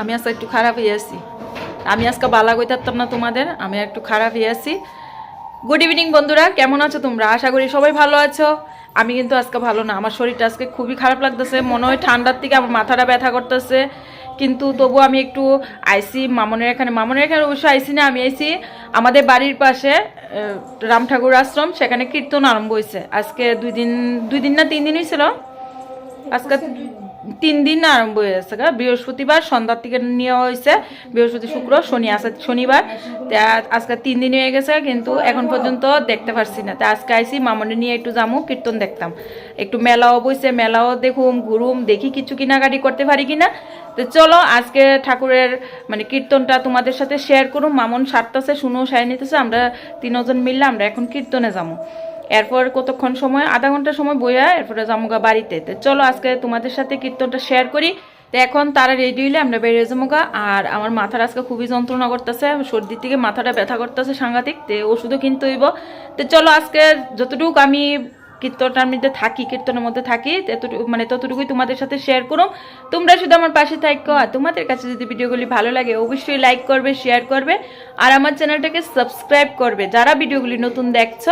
আমি আজকে একটু খারাপ হয়ে আছি। আমি আজকে বালা কই থাকতাম না তোমাদের, আমি একটু খারাপ হয়ে আছি। গুড ইভিনিং বন্ধুরা, কেমন আছো তোমরা? আশা করি সবাই ভালো আছো। আমি কিন্তু আজকে ভালো না, আমার শরীরটা আজকে খুবই খারাপ লাগতেছে। মনে হয় ঠান্ডার থেকে আমার মাথাটা ব্যথা করতেছে। কিন্তু তবু আমি একটু আইসি, মামনের এখানে মামনের এখানে অবশ্য আইসি না, আমি আইসি আমাদের বাড়ির পাশে রাম ঠাকুর আশ্রম, সেখানে কীর্তন আরম্ভ হয়েছে আজকে দুই দিন দুই দিন না তিন দিন হয়েছিল আজকে তিন দিন আরম্ভ হয়ে গেছে গা। বৃহস্পতিবার সন্ধ্যার থেকে নেওয়া হয়েছে। বৃহস্পতি, শুক্র, শনি আছে, শনিবার। আজকে তিন দিন হয়ে গেছে কিন্তু এখন পর্যন্ত দেখতে পারছি না। তা আজকে আইসি মামনি নিয়ে একটু যামু, কীর্তন দেখতাম। একটু মেলাও বইছে, মেলাও দেখুম, ঘুরুম, দেখি কিছু কেনাকাটি করতে পারি কিনা। তো চলো, আজকে ঠাকুরের মানে কীর্তনটা তোমাদের সাথে শেয়ার করুম। মামন সারতেছে শুনেও সাই নিতেছে। আমরা তিনজন মিললে আমরা এখন কীর্তনে যাব এরপর কতক্ষণ সময়? আধা ঘণ্টা সময় বইয়া এরপরে জামুগা বাড়িতে। তো চলো আজকে তোমাদের সাথে কীর্তনটা শেয়ার করি। তো এখন তারা রেডি হইলে আমরা বেরিয়ে যাব আর আমার মাথার আজকে খুবই যন্ত্রণা করতেছে, সর্দির থেকে মাথাটা ব্যথা করতেছে সাংঘাতিক। তো ওষুধও কিনতে হইব। তো চলো আজকে যতটুকু আমি কীর্তনটার মধ্যে থাকি, কীর্তনের মধ্যে থাকি ততটুকু মানে ততটুকুই তোমাদের সাথে শেয়ার করুম। তোমরা শুধু আমার পাশে থাকো আর তোমাদের কাছে যদি ভিডিওগুলি ভালো লাগে, অবশ্যই লাইক করবে শেয়ার করবে। আর আমার চ্যানেলটাকে সাবস্ক্রাইব করবে। যারা ভিডিওগুলি নতুন দেখছ,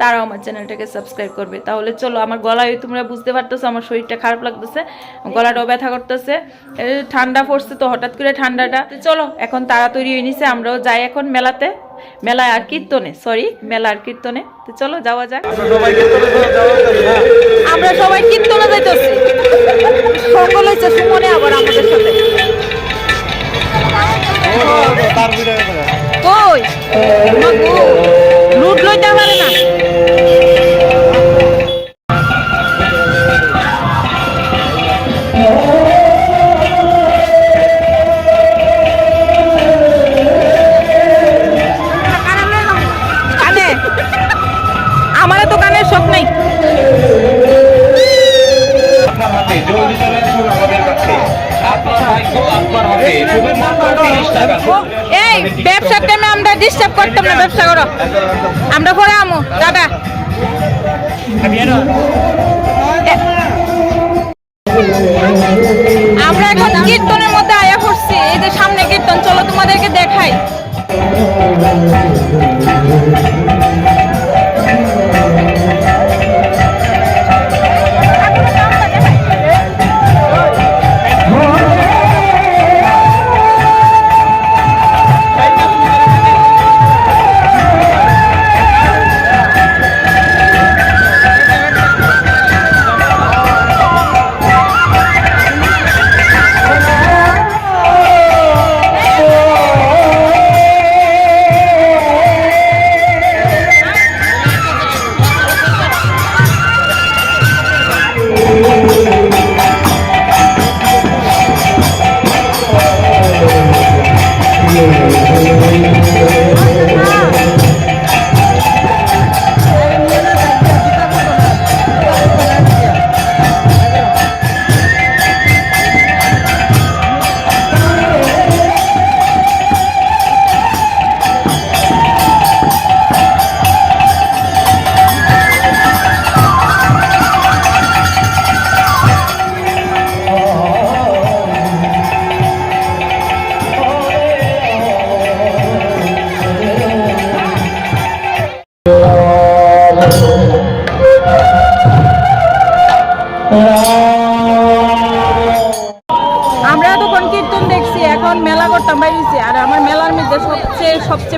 তারাও আমার চ্যানেলটাকে সাবস্ক্রাইব করবে। তাহলে চলো, আমার গলায় তোমরা বুঝতে পারতেছো, আমার শরীরটা খারাপ লাগতেছে গলাটাও ব্যথা করতেছে। ঠান্ডা পড়ছে তো, হঠাৎ করে ঠান্ডাটা। চলো, এখন তৈরি হয়ে নিছে, আমরাও যাই এখন মেলাতে। মেলায় আর কীর্তনে সরি মেলা আর কীর্তনে। তো চলো যাওয়া যাক। আমরা সবাই কীর্তনে যাইতেছি। সকল হয়েছে সুমনে আবার আমাদের সাথে। কই? লুট লইতে পারে না। ডিস্টার্ব ব্যবসা করো। আমরা পরে আমো দাদা আমরা এখন কীর্তনের মধ্যে আয়া করছি এই যে সামনে কীর্তন, চলো তোমাদেরকে দেখাই।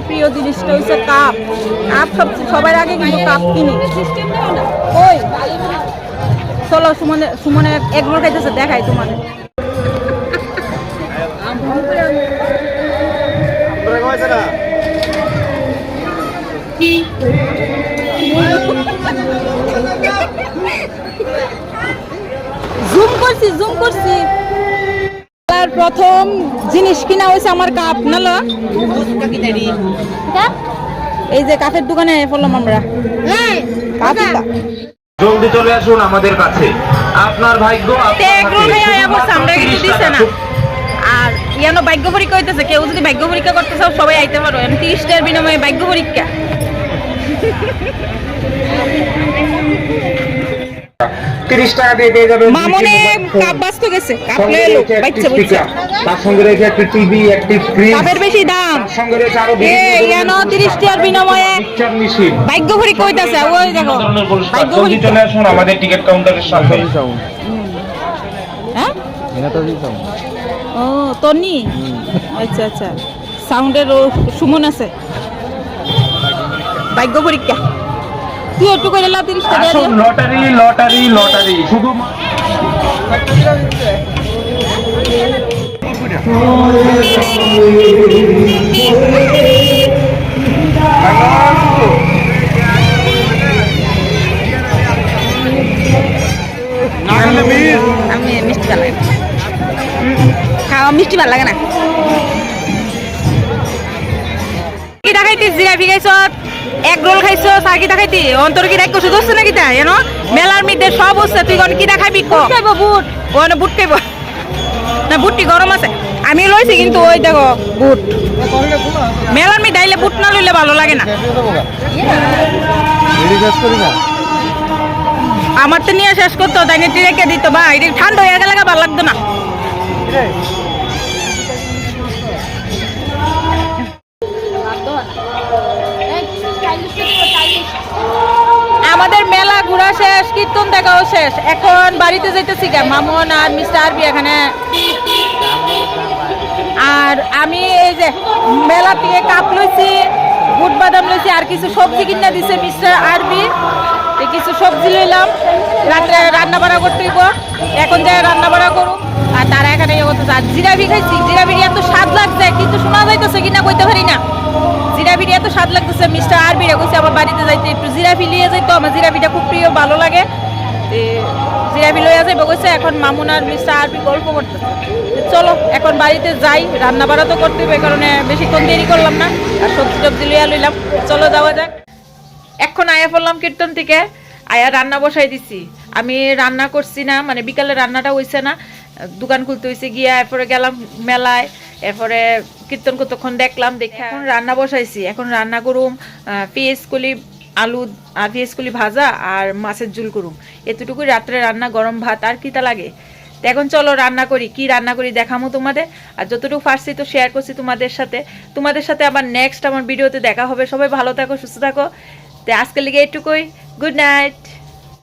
প্রিয় জিনিসটা হচ্ছে কাপ। কাপ সবচেয়ে সবার আগে কিন্তু কাপ কিনি। ওই চলো, সুমনে সুমনে এগরোল খাইতেছে দেখাই তোমাদের জুম করছি জুম করছি। আর প্রথম জিনিস কিনা হয়েছে আমার কাপ নালো। এই যে কাপের দোকানে পড়লাম আমরা। কাপ। জলদি চলে আসুন আমাদের কাছে। আপনার ভাগ্য হয়ে আমরা কিছু দিছে না। আর ইয়ানো ভাগ্য পরীক্ষা হইতেছে কেউ যদি ভাগ্য পরীক্ষা করতে চাও সবাই আইতে পারো। এখন তিরিশ বিনিময়ে ভাগ্য পরীক্ষা। তিরিশ টাকা দিয়ে পেয়ে যাবেন মামনে কাপ বাঁচতে গেছে বাচ্চা তার সঙ্গে রয়েছে একটি টিভি একটি ফ্রিজ কাপের বেশি দাম। তার সঙ্গে রয়েছে আরও এ ইয়ানো 30 টিয়ার বিনিময়ে মিক্সচার মেশিন। ভাগ্য ভরি কইতাছে ওই দেখো ভাগ্য ভরি জলদি চলে আসুন আমাদের টিকিট কাউন্টারের সামনে। হ্যাঁ? ও তনি আচ্ছা আচ্ছা। সাউন্ডের সুমন আছে। ভাগ্য পরীক্ষা। তুই একটু করে লা তিরিশ টাকা লটারি লটারি লটারি। শুধু আমি মিষ্টি ভালো লাগে। খাওয়া মিষ্টি ভালো লাগে না। কি দেখাইতিস জিলাপি খাইছ এক রোল খাইছো আর কি দেখাইতি অন্তর কি রাখ শুধু হচ্ছে নাকি তা এনো মেলার মধ্যে সব হচ্ছে তুই কোন কি খাবি কো? খাইব বুট। কোন বুট খাইব। না বুটটি গরম আছে। আমি লইছি কিন্তু ওই দেখো বুট। মেলার মধ্যে আইলে বুট না লইলে ভালো লাগে না। আমার তো নিয়ে শেষ করতো তাই নেটি রেখে দিত এটা ঠান্ডা হয়ে গেলে ভালো লাগতো না। দেখাও শেষ। এখন বাড়িতে যাইতেছি গা, মামুন আর মিস্টার আরবি এখানে। আর আমি এই যে মেলা থেকে কাপ লইছি, বুট বাদাম লইছি, আর কিছু সবজি কিনা দিছে মিস্টার আরবি। কিছু সবজি লইলাম, রাত্রে রান্না বাড়া করতে এখন যাই রান্না বাড়া করুক, আর তারা এখানে ইয়ে করতেছে আর জিরাবি খাইছি জিরাবির এত স্বাদ লাগছে, কিন্তু শোনা যাইতেছে কিনা কইতে পারি না। জিরাবির এত স্বাদ লাগতেছে, মিস্টার আরবি রে কইছে আমার বাড়িতে যাইতে, একটু জিরাবি লিয়ে যাইতো, আমার জিরাবিটা খুব প্রিয়, ভালো লাগে। তে জিরাবি লইয়া যাইব কইছে এখন মামুন আর মিস্টার আরবি গল্প করতেছে। চলো এখন বাড়িতে যাই রান্না বাড়া তো করতে হবে কারণে বেশিক্ষণ দেরি করলাম না আর সবজি টবজি লইয়া লইলাম। চলো যাওয়া যাক। এখন আয়া পড়লাম কীর্তন থেকে আয়া রান্না বসাই দিছি। আমি রান্না করছি না মানে বিকালে রান্নাটা হইছে না। দোকান খুলতে হয়েছে গিয়া এরপরে গেলাম মেলায় এরপরে কীর্তন কতক্ষণ দেখলাম দেখে এখন রান্না বসাইছি। এখন রান্না করুম পেঁয়াজ কলি আলু আর পেঁয়াজ কলি ভাজা আর মাছের ঝুল করুম। এতটুকু রাত্রে রান্না গরম ভাত, আর কিতা লাগে? তো এখন চলো রান্না করি, কি রান্না করি দেখামো তোমাদের। আর যতটুকু পারছি তো শেয়ার করছি তোমাদের সাথে। তোমাদের সাথে আবার নেক্সট আমার ভিডিওতে দেখা হবে। সবাই ভালো থাকো, সুস্থ থাকো। তো আজকের লিগে এটুকুই। Good night